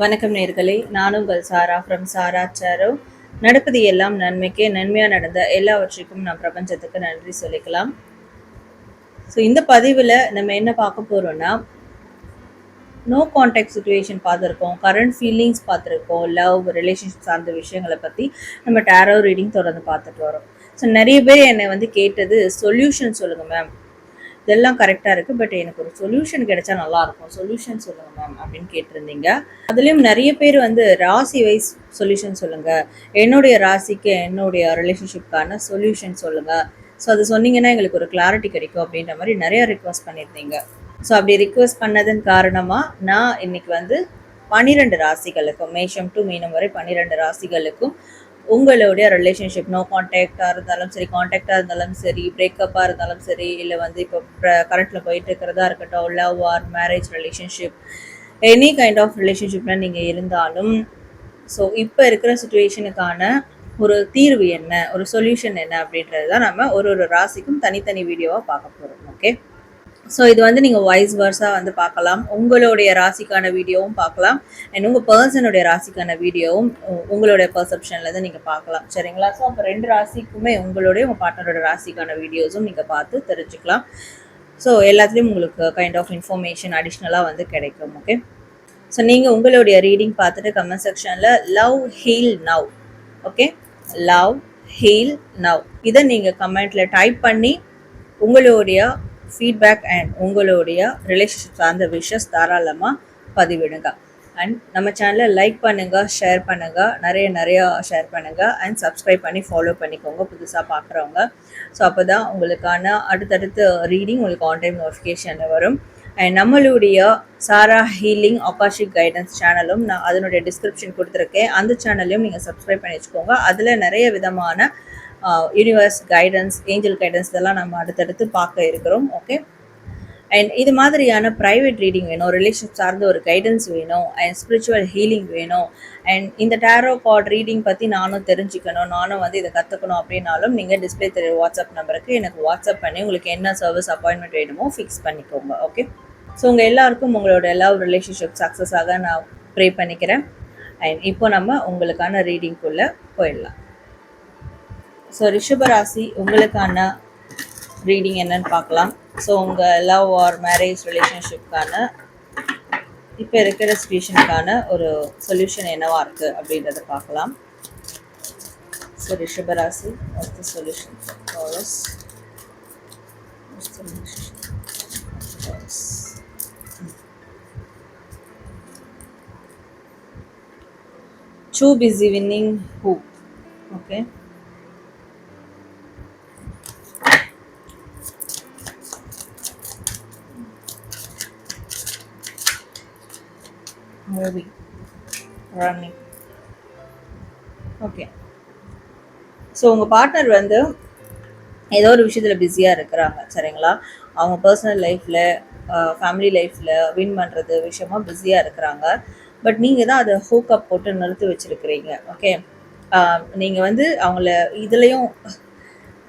வணக்கம் நேர்களே. நானும் உங்கள் சாரா ஃப்ரம் சாரா சாரோ. நடப்பது எல்லாம் நன்மைக்கே நன்மையாக நடந்த எல்லாவற்றிற்கும் நான் பிரபஞ்சத்துக்கு நன்றி சொல்லிக்கலாம். ஸோ இந்த பதிவில் நம்ம என்ன பார்க்க போகிறோம்னா நோ கான்டாக்ட் சுச்சுவேஷன் பார்த்துருக்கோம் கரண்ட் ஃபீலிங்ஸ் பார்த்துருக்கோம் லவ் ரிலேஷன்ஷிப் சார்ந்த விஷயங்களை பற்றி நம்ம டேரோ ரீடிங் தொடர்ந்து பார்த்துட்டு வரோம். ஸோ நிறைய பேர் என்னை வந்து கேட்டது சொல்யூஷன் சொல்லுங்கள் மேம் இதெல்லாம் கரெக்டாக இருக்குது பட் எனக்கு ஒரு சொல்யூஷன் கிடைச்சா நல்லாயிருக்கும் சொல்யூஷன் சொல்லுங்கள் மேம் அப்படின்னு கேட்டிருந்தீங்க. அதுலேயும் நிறைய பேர் வந்து ராசி வைஸ் சொல்யூஷன் சொல்லுங்கள் என்னுடைய ராசிக்கு என்னுடைய ரிலேஷன்ஷிப்கான சொல்யூஷன் சொல்லுங்கள் ஸோ அது சொன்னீங்கன்னா எங்களுக்கு ஒரு கிளாரிட்டி கிடைக்கும் அப்படின்ற மாதிரி நிறைய ரிக்வஸ்ட் பண்ணியிருந்தீங்க. ஸோ அப்படி ரிக்வஸ்ட் பண்ணதன் காரணமாக நான் இன்றைக்கி வந்து பன்னிரெண்டு ராசிகளுக்கும் மேஷம் டு மீனம் வரை பன்னிரெண்டு ராசிகளுக்கும் உங்களுடைய ரிலேஷன்ஷிப் நோ காண்டாக்டாக இருந்தாலும் சரி காண்டாக்டாக இருந்தாலும் சரி பிரேக்கப்பாக இருந்தாலும் சரி இல்லை வந்து இப்போ கரண்ட்டில் போயிட்டு இருக்கிறதா இருக்கட்டும் love or marriage relationship any kind of ரிலேஷன்ஷிப்பில் நீங்கள் இருந்தாலும் ஸோ இப்போ இருக்கிற சுச்சுவேஷனுக்கான ஒரு தீர்வு என்ன ஒரு சொல்யூஷன் என்ன அப்படின்றது தான் நம்ம ஒரு ஒரு ராசிக்கும் தனித்தனி வீடியோவாக பார்க்க போகிறோம் ஓகே ஸோ இது வந்து நீங்கள் வாய்ஸ் வர்ஸாக வந்து பார்க்கலாம். உங்களுடைய ராசிக்கான வீடியோவும் பார்க்கலாம். அண்ட் உங்கள் பர்சனுடைய ராசிக்கான வீடியோவும் உங்களுடைய பர்செப்ஷன்லேருந்து தான் நீங்கள் பார்க்கலாம். சரிங்களா? ஸோ அப்போ ரெண்டு ராசிக்குமே உங்களுடைய உங்கள் பார்ட்னரோட ராசிக்கான வீடியோஸும் நீங்கள் பார்த்து தெரிஞ்சுக்கலாம். ஸோ எல்லாத்துலேயும் உங்களுக்கு கைண்ட் ஆஃப் இன்ஃபர்மேஷன் அடிஷ்னலாக வந்து கிடைக்கும் ஓகே ஸோ நீங்கள் உங்களுடைய ரீடிங் பார்த்துட்டு கமெண்ட் செக்ஷனில் love heal now okay love heal now இதை நீங்கள் கமெண்ட்டில் டைப் பண்ணி உங்களுடைய ஃபீட்பேக் அண்ட் உங்களுடைய ரிலேஷன்ஷிப் சார்ந்த விஷஸ் தாராளமாக பதிவிடுங்க. அண்ட் நம்ம சேனலை லைக் பண்ணுங்கள் ஷேர் பண்ணுங்கள் நிறைய நிறையா ஷேர் பண்ணுங்கள் அண்ட் சப்ஸ்கிரைப் பண்ணி ஃபாலோ பண்ணிக்கோங்க புதுசாக பார்க்குறவங்க ஸோ அப்போ தான் உங்களுக்கான அடுத்தடுத்து ரீடிங் உங்களுக்கு ஆன் டைம் நோட்டிஃபிகேஷனில் வரும். அண்ட் நம்மளுடைய சாரா ஹீலிங் ஆகாஷிக் கைடன்ஸ் சேனலும் நான் அதனுடைய டிஸ்கிரிப்ஷன் கொடுத்துருக்கேன். அந்த சேனலையும் நீங்கள் சப்ஸ்கிரைப் பண்ணி வச்சுக்கோங்க. அதில் நிறைய விதமான யூனிவர்ஸ் கைடன்ஸ் ஏஞ்சல் கைடன்ஸ் இதெல்லாம் நம்ம அடுத்தடுத்து பார்க்க இருக்கிறோம் ஓகே அண்ட் இது மாதிரியான ப்ரைவேட் ரீடிங் வேணும் ரிலேஷன்ஷிப் சார்ந்த ஒரு கைடன்ஸ் வேணும் அண்ட் ஸ்பிரிச்சுவல் ஹீலிங் வேணும். அண்ட் இந்த டேரோ கார்ட் ரீடிங் பற்றி நானும் தெரிஞ்சுக்கணும் நானும் வந்து இதை கற்றுக்கணும் அப்படின்னாலும் நீங்கள் டிஸ்பிளே தெரிய வாட்ஸ்அப் நம்பருக்கு எனக்கு வாட்ஸ்அப் பண்ணி உங்களுக்கு என்ன சர்வீஸ் அப்பாயின்மெண்ட் வேணுமோ ஃபிக்ஸ் பண்ணிக்கோங்க ஓகே ஸோ உங்கள் எல்லாருக்கும் உங்களோட லவ் ரிலேஷன்ஷிப் சக்ஸஸாக நான் ப்ரே பண்ணிக்கிறேன். அண்ட் இப்போ நம்ம உங்களுக்கான ரீடிங்குள்ளே போயிடலாம். ஸோ ரிஷபராசி உங்களுக்கான ரீடிங் என்னன்னு பார்க்கலாம் ஸோ உங்கள் லவ் ஆர் மேரேஜ் ரிலேஷன்ஷிப்கான இப்போ இருக்கிற சுச்சுவேஷனுக்கான ஒரு சொல்யூஷன் என்னவாக இருக்குது அப்படின்றத பார்க்கலாம் ஸோ ரிஷபராசி what's solution solution for us? What's the? Too busy winning? Okay. Movie running okay so உங்கள் பார்ட்னர் வந்து ஏதோ ஒரு விஷயத்தில் பிஸியாக இருக்கிறாங்க சரிங்களா? அவங்க பர்சனல் லைஃப்பில் ஃபேமிலி லைஃப்பில் வின் பண்ணுறது விஷயமா பிஸியாக இருக்கிறாங்க. பட் நீங்கள் தான் அதை ஹூக்கப் போட்டு நிறுத்தி வச்சுருக்கிறீங்க ஓகே நீங்கள் வந்து அவங்கள இதுலேயும்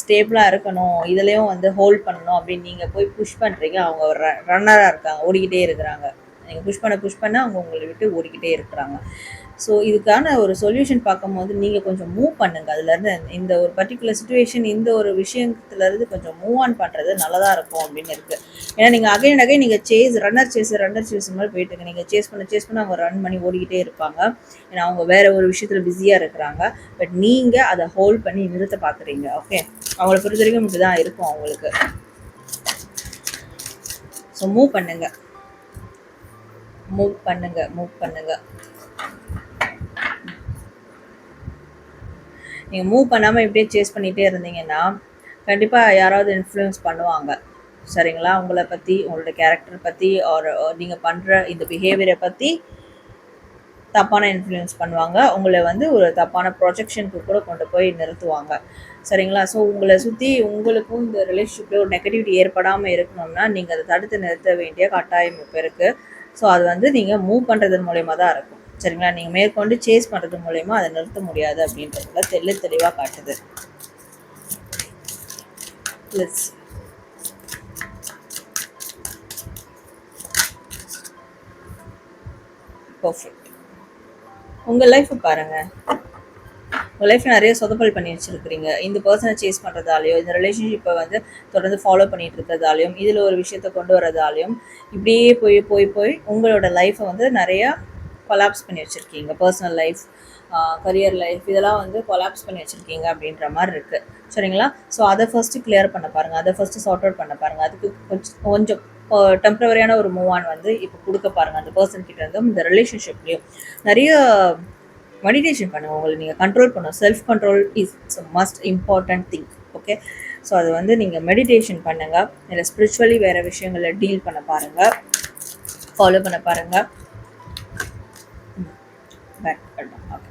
ஸ்டேபிளாக இருக்கணும் இதுலேயும் வந்து ஹோல்ட் பண்ணணும் அப்படின்னு நீங்கள் போய் புஷ் பண்ணுறீங்க அவங்க ரன்னராக இருக்காங்க ஓடிக்கிட்டே இருக்கிறாங்க. நீங்கள் புஷ் பண்ண புஷ் பண்ண அவங்க உங்களை விட்டு ஓடிக்கிட்டே இருக்கிறாங்க. ஸோ இதுக்கான ஒரு சொல்யூஷன் பார்க்கும்போது நீங்கள் கொஞ்சம் மூவ் பண்ணுங்க. அதுலேருந்து இந்த ஒரு பர்டிகுலர் சுச்சுவேஷன் இந்த ஒரு விஷயத்துலேருந்து கொஞ்சம் மூவ் ஆன் பண்ணுறது நல்லதாக இருக்கும் அப்படின்னு இருக்குது ஏன்னா நீங்கள் அகைன் அகைன் நீங்கள் chase runner chase runner chase மாதிரி போயிட்டு நீங்கள் சேஸ் பண்ண சேஸ் பண்ண அவங்க ரன் பண்ணி ஓடிக்கிட்டே இருப்பாங்க. ஏன்னா அவங்க வேறு ஒரு விஷயத்தில் பிஸியாக இருக்கிறாங்க. பட் நீங்கள் அதை ஹோல்ட் பண்ணி நிறுத்த பார்க்குறீங்க ஓகே அவங்கள பொறுத்த வரைக்கும் இப்படி தான் இருக்கும் அவங்களுக்கு. ஸோ மூவ் பண்ணுங்கள் மூவ் பண்ணுங்க மூவ் பண்ணுங்க. நீங்கள் மூவ் பண்ணாமல் இப்படியே சேஸ் பண்ணிகிட்டே இருந்தீங்கன்னா கண்டிப்பாக யாராவது இன்ஃப்ளூயன்ஸ் பண்ணுவாங்க. சரிங்களா? உங்களை பற்றி உங்களோட கேரக்டர் பற்றி ஒரு நீங்கள் பண்ணுற இந்த பிஹேவியரை பற்றி தப்பான இன்ஃப்ளூயன்ஸ் பண்ணுவாங்க. உங்களை வந்து ஒரு தப்பான ப்ரொஜெக்ஷனுக்கு கூட கொண்டு போய் நிறுத்துவாங்க. சரிங்களா? ஸோ உங்களை சுற்றி உங்களுக்கும் இந்த ரிலேஷன்ஷிப்பில் ஒரு நெகட்டிவிட்டி ஏற்படாமல் இருக்கணும்னா நீங்கள் அதை தடுத்து நிறுத்த வேண்டிய கட்டாயம் இப்போ இருக்குது ஸோ அது வந்து நீங்கள் மூவ் பண்ணுறதன் மூலயமா தான் இருக்கும். சரிங்களா? நீங்கள் மேற்கொண்டு சேஸ் பண்ணுறது மூலயமா அதை நிறுத்த முடியாது அப்படின்றதுல தெல்ல தெளிவாக காட்டுது. Let's பர்ஃபெக்ட் உங்கள் லைஃப்பை பாருங்கள் உங்கள் லைஃப்பில் நிறைய சொதப்பல் பண்ணி வச்சுருக்கிறீங்க. இந்த பர்சனை சேஸ் பண்ணுறதாலையோ இந்த ரிலேஷன்ஷிப்பை வந்து தொடர்ந்து ஃபாலோ பண்ணிட்டு இருக்கிறதாலையும் இதில் ஒரு விஷயத்த கொண்டு வரதாலையும் இப்படியே போய் போய் போய் உங்களோட லைஃப்பை வந்து நிறையா கொலாப்ஸ் பண்ணி வச்சுருக்கீங்க. பர்சனல் லைஃப் கரியர் லைஃப் இதெல்லாம் வந்து கொலாப்ஸ் பண்ணி வச்சுருக்கீங்க அப்படின்ற மாதிரி இருக்குது சரிங்களா? ஸோ அதை ஃபஸ்ட்டு கிளியர் பண்ண பாருங்கள் அதை ஃபஸ்ட்டு சார்ட் அவுட் பண்ண பாருங்கள் அதுக்கு கொஞ்சம் கொஞ்சம் டெம்பரவரியான ஒரு மூவ் ஆன் வந்து இப்போ கொடுக்க பாருங்கள் அந்த பர்சன் கிட்ட இருந்தும் இந்த ரிலேஷன்ஷிப்லேயும் நிறைய மெடிடேஷன் பண்ணுங்கள் உங்களை நீங்கள் கண்ட்ரோல் பண்ணணும். Self control is must important thing okay so அது வந்து நீங்கள் மெடிடேஷன் பண்ணுங்கள் இல்லை ஸ்பிரிச்சுவலி வேறு விஷயங்களை டீல் பண்ண பாருங்கள் ஃபாலோ பண்ண பாருங்கள் பேக் ஓகே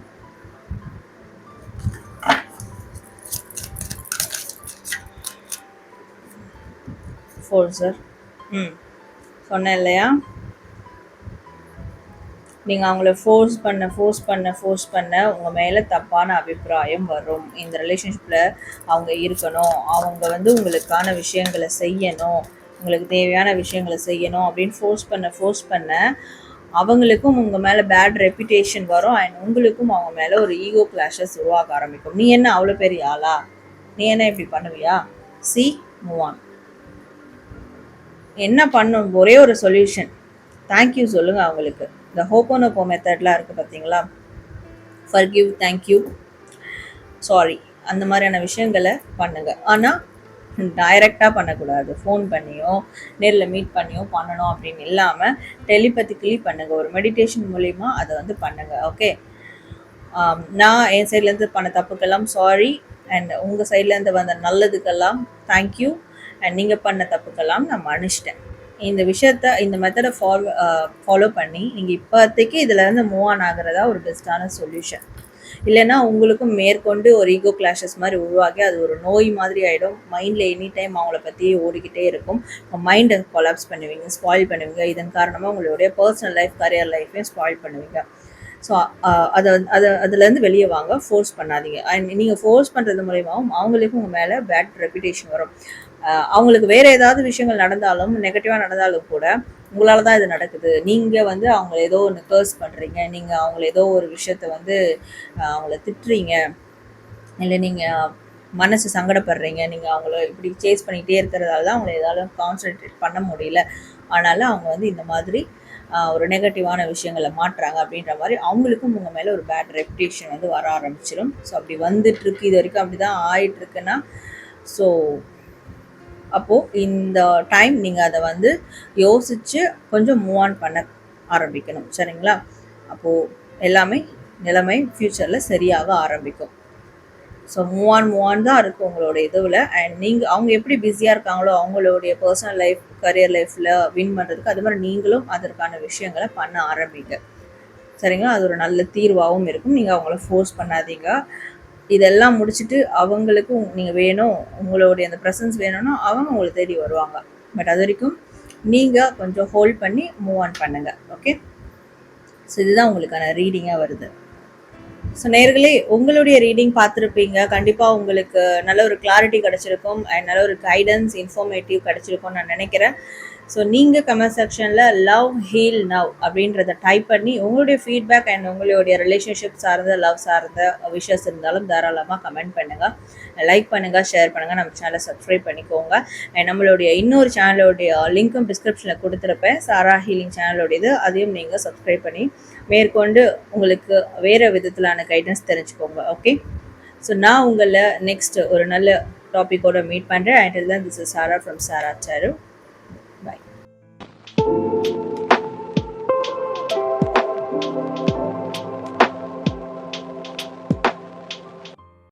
ஃபோர் சார் ம். சொன்னேன் இல்லையா? நீங்கள் அவங்கள ஃபோர்ஸ் பண்ண ஃபோர்ஸ் பண்ண ஃபோர்ஸ் பண்ண உங்கள் மேலே தப்பான அபிப்பிராயம் வரும். இந்த ரிலேஷன்ஷிப்பில் அவங்க இருக்கணும். அவங்க வந்து உங்களுக்கான விஷயங்களை செய்யணும். உங்களுக்கு தேவையான விஷயங்களை செய்யணும் அப்படின்னு ஃபோர்ஸ் பண்ண ஃபோர்ஸ் பண்ண அவங்களுக்கும் உங்கள் மேலே பேட் ரெப்புடேஷன் வரும் அண்ட் உங்களுக்கும் அவங்க மேலே ஒரு ஈகோ கிளாஷஸ் உருவாக ஆரம்பிக்கும். நீ என்ன அவ்வளோ பெரிய ஆளா? நீ என்ன இப்படி பண்ணுவியா? சி மூவான் என்ன பண்ணும்? ஒரே ஒரு சொல்யூஷன் தேங்க்யூ சொல்லுங்கள் அவங்களுக்கு. இந்த ஹோப்போனோப்போ மெத்தட்லாம் இருக்குது பார்த்தீங்களா ஃபர்கிவ் தேங்க்யூ சாரி அந்த மாதிரியான விஷயங்களை பண்ணுங்கள் ஆனால் டைரெக்டாக பண்ணக்கூடாது. ஃபோன் பண்ணியோ நேரில் மீட் பண்ணியோ பண்ணணும் அப்படின்னு இல்லாமல் டெலிபத்திக்கலி பண்ணுங்கள் ஒரு மெடிடேஷன் மூலிமா அதை வந்து பண்ணுங்கள் ஓகே um, நான் என் சைட்லேருந்து பண்ண தப்புக்கெல்லாம் சாரி அண்ட் உங்கள் சைட்லேருந்து வந்த நல்லதுக்கெல்லாம் தேங்க்யூ அண்ட் நீங்கள் பண்ண தப்புக்கெல்லாம் நான் மன்னிச்சிட்டேன். இந்த விஷயத்த இந்த மெத்தடை ஃபாலோ ஃபாலோ பண்ணி நீங்கள் இப்போதைக்கு இதில் மூவ் ஆன் ஆகிறதா ஒரு பெஸ்ட்டான சொல்யூஷன் இல்லைன்னா உங்களுக்கும் மேற்கொண்டு ஒரு ஈகோ கிளாஷஸ் மாதிரி உருவாகி அது ஒரு நோய் மாதிரி ஆகிடும் மைண்டில் எனி டைம் அவங்கள பற்றி ஓடிக்கிட்டே இருக்கும். மைண்டை கொலாப்ஸ் பண்ணுவீங்க ஸ்பாயில் பண்ணுவீங்க. இதன் காரணமாக உங்களுடைய பர்சனல் லைஃப் கரியர் லைஃப்பையும் ஸ்பாயில் பண்ணுவீங்க. ஸோ uh, அதை அதை அதுலேருந்து வெளியே வாங்க. ஃபோர்ஸ் பண்ணாதீங்க. அண்ட் நீங்கள் ஃபோர்ஸ் பண்ணுறது மூலயமாவும் அவங்களுக்கும் உங்கள் மேலே பேட் ரெப்புடேஷன் வரும். அவங்களுக்கு வேறு ஏதாவது விஷயங்கள் நடந்தாலும் நெகட்டிவாக நடந்தாலும் கூட உங்களால் தான் இது நடக்குது. நீங்கள் வந்து அவங்கள ஏதோ ஒன்று கேர்ஸ் பண்ணுறீங்க நீங்கள் அவங்கள ஏதோ ஒரு விஷயத்த வந்து அவங்கள திட்டுறீங்க. இல்லை நீங்கள் மனசு சங்கடப்படுறீங்க. நீங்கள் அவங்கள இப்படி சேஸ் பண்ணிகிட்டே இருக்கிறதால தான் அவங்கள ஏதாவது கான்சன்ட்ரேட் பண்ண முடியல. அதனால் அவங்க வந்து இந்த மாதிரி ஒரு நெகட்டிவான விஷயங்களை மாற்றுறாங்க அப்படின்ற மாதிரி அவங்களுக்கும் உங்கள் மேலே ஒரு பேட் ரெப்டேஷன் வந்து வர ஆரம்பிச்சிடும் ஸோ அப்படி வந்துட்டுருக்கு இது வரைக்கும் அப்படி தான் ஆயிட்டுருக்குன்னா ஸோ அப்போது இந்த டைம் நீங்கள் அதை வந்து யோசித்து கொஞ்சம் மூவ் ஆன் பண்ண ஆரம்பிக்கணும். சரிங்களா? அப்போது எல்லாமே நிலைமை ஃப்யூச்சரில் சரியாக ஆரம்பிக்கும். So move on move on தான் இருக்குது உங்களோட இதுவில். அண்ட் நீங்கள் அவங்க எப்படி பிஸியாக இருக்காங்களோ அவங்களுடைய பர்சனல் லைஃப் கரியர் லைஃப்பில் வின் பண்ணுறதுக்கு அது மாதிரி நீங்களும் அதற்கான விஷயங்களை பண்ண ஆரம்பிங்க. சரிங்களா? அது ஒரு நல்ல தீர்வாகவும் இருக்கும். நீங்கள் அவங்கள ஃபோர்ஸ் பண்ணாதீங்க. இதெல்லாம் முடிச்சுட்டு அவங்களுக்கும் நீங்கள் வேணும் உங்களுடைய அந்த ப்ரெசன்ஸ் வேணும்னா அவங்க உங்களை தேடி வருவாங்க. பட் அது வரைக்கும் நீங்கள் கொஞ்சம் ஹோல்ட் பண்ணி மூவ் ஆன் பண்ணுங்கள் ஓகே ஸோ இதுதான் உங்களுக்கான ரீடிங்காக வருது. ஸோ நேர்களே உங்களுடைய ரீடிங் பார்த்துருப்பீங்க. கண்டிப்பாக உங்களுக்கு நல்ல ஒரு கிளாரிட்டி கிடச்சிருக்கும் அண்ட் நல்ல ஒரு கைடன்ஸ் இன்ஃபர்மேட்டிவ் கிடச்சிருக்கும்னு நான் நினைக்கிறேன். ஸோ நீங்கள் கமெண்ட் செக்ஷனில் லவ் ஹீல் நவ் அப்படின்றத டைப் பண்ணி உங்களுடைய ஃபீட்பேக் அண்ட் உங்களுடைய ரிலேஷன்ஷிப் சார்ந்த லவ் சார்ந்த விஷஸ் இருந்தாலும் தாராளமாக கமெண்ட் பண்ணுங்கள் லைக் பண்ணுங்கள் ஷேர் பண்ணுங்கள் நம்ம சேனலை சப்ஸ்கிரைப் பண்ணிக்கோங்க. அண்ட் நம்மளுடைய இன்னொரு சேனலோடைய லிங்க்கும் டிஸ்கிரிப்ஷனில் கொடுத்துருப்பேன். சாரா ஹீலிங் சேனலோடையது அதையும் நீங்கள் சப்ஸ்கிரைப் பண்ணி மேற்கொண்டு உங்களுக்கு வேறு விதத்திலான கைடன்ஸ் தெரிஞ்சுக்கோங்க ஓகே ஸோ நான் உங்களை நெக்ஸ்ட் ஒரு நல்ல டாப்பிக்கோட மீட் பண்ணுறேன் அண்ட் தான் this is Sara from Sara sir